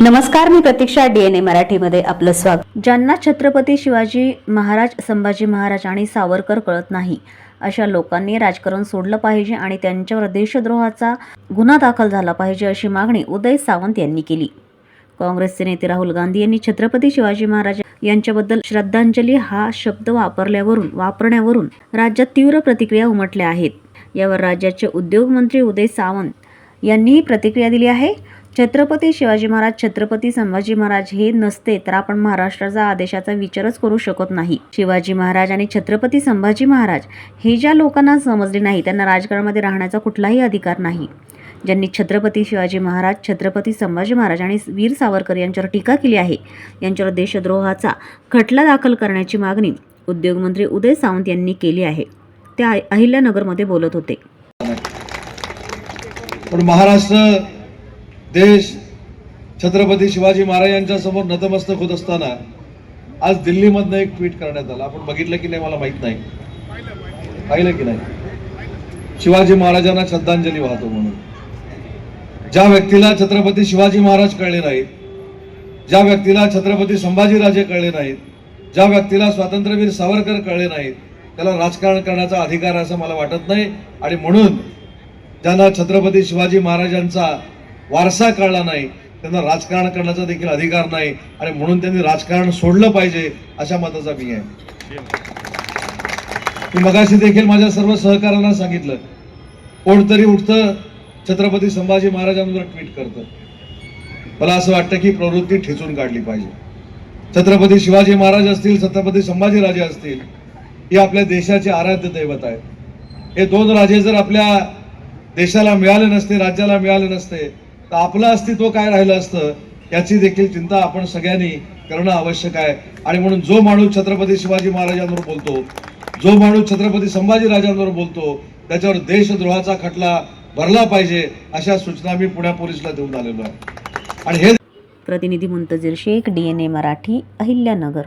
नमस्कार मी प्रतीक्षा डीएनए मराठीमध्ये आपलं स्वागत. ज्यांना छत्रपती शिवाजी महाराज संभाजी महाराज आणि सावरकर कळत नाही अशा लोकांनी राजकारण सोडलं पाहिजे आणि त्यांच्यावर देशद्रोहाचा गुन्हा दाखल झाला पाहिजे अशी मागणी उदय सावंत यांनी केली. काँग्रेसचे नेते राहुल गांधी यांनी छत्रपती शिवाजी महाराज यांच्याबद्दल श्रद्धांजली हा शब्द वापरल्यावरून वापरण्यावरून राज्यात तीव्र प्रतिक्रिया उमटल्या आहेत. यावर राज्याचे उद्योगमंत्री उदय सावंत यांनीही प्रतिक्रिया दिली आहे. छत्रपती शिवाजी महाराज छत्रपती संभाजी महाराज हे नसते तर आपण महाराष्ट्राचा आदेशाचा विचारच करू शकत नाही. शिवाजी महाराज आणि छत्रपती संभाजी महाराज हे ज्या लोकांना समजले नाही त्यांना राजकारणामध्ये राहण्याचा कुठलाही अधिकार नाही. ज्यांनी छत्रपती शिवाजी महाराज छत्रपती संभाजी महाराज आणि वीर सावरकर यांच्यावर टीका केली आहे यांच्यावर देशद्रोहाचा खटला दाखल करण्याची मागणी उद्योगमंत्री उदय सावंत यांनी केली आहे. ते अहिल्यानगरमध्ये बोलत होते. पण महाराष्ट्र देश छत्रपती शिवाजी महाराजांच्या समोर नतमस्तक होत असताना आज दिल्लीमधनं एक ट्विट करण्यात आलं. आपण बघितलं की नाही मला माहीत नाही. पाहिलं की नाही? शिवाजी महाराजांना श्रद्धांजली वाहतो म्हणून. ज्या व्यक्तीला छत्रपती शिवाजी महाराज कळले नाहीत ज्या व्यक्तीला छत्रपती संभाजीराजे कळले नाहीत ज्या व्यक्तीला स्वातंत्र्यवीर सावरकर कळले नाहीत त्याला राजकारण करण्याचा अधिकार असं मला वाटत नाही. आणि म्हणून ज्यांना छत्रपती शिवाजी महाराजांचा वारसा कळला नाही त्यांना राजकारण करण्याचा देखील अधिकार नाही आणि म्हणून त्यांनी राजकारण सोडलं पाहिजे अशा मताचा मी आहे. मी मगाशी देखील माझ्या सर्व सहकाऱ्यांना सांगितलं कोणतरी उठतं छत्रपती संभाजी महाराजांवर ट्विट करतं. मला असं वाटतं की प्रवृत्ती ठेचून काढली पाहिजे. छत्रपती शिवाजी महाराज असतील छत्रपती संभाजीराजे असतील हे आपल्या देशाचे आराध्य दैवत आहेत. हे दोन राजे जर आपल्या देशाला मिळाले नसते राज्याला मिळाले नसते तर आपलं अस्तित्व काय राहिलं असतं याची देखील चिंता आपण सगळ्यांनी करणं आवश्यक आहे. आणि म्हणून जो माणूस छत्रपती शिवाजी महाराजांवर बोलतो जो माणूस छत्रपती संभाजी राजांवर बोलतो त्याच्यावर देशद्रोहाचा खटला भरला पाहिजे अशा सूचना मी पुण्या पोलिसला देऊन आलेलो आहे. आणि हे प्रतिनिधी Muntazir Shaikh D N A Marathi Ahilyanagar.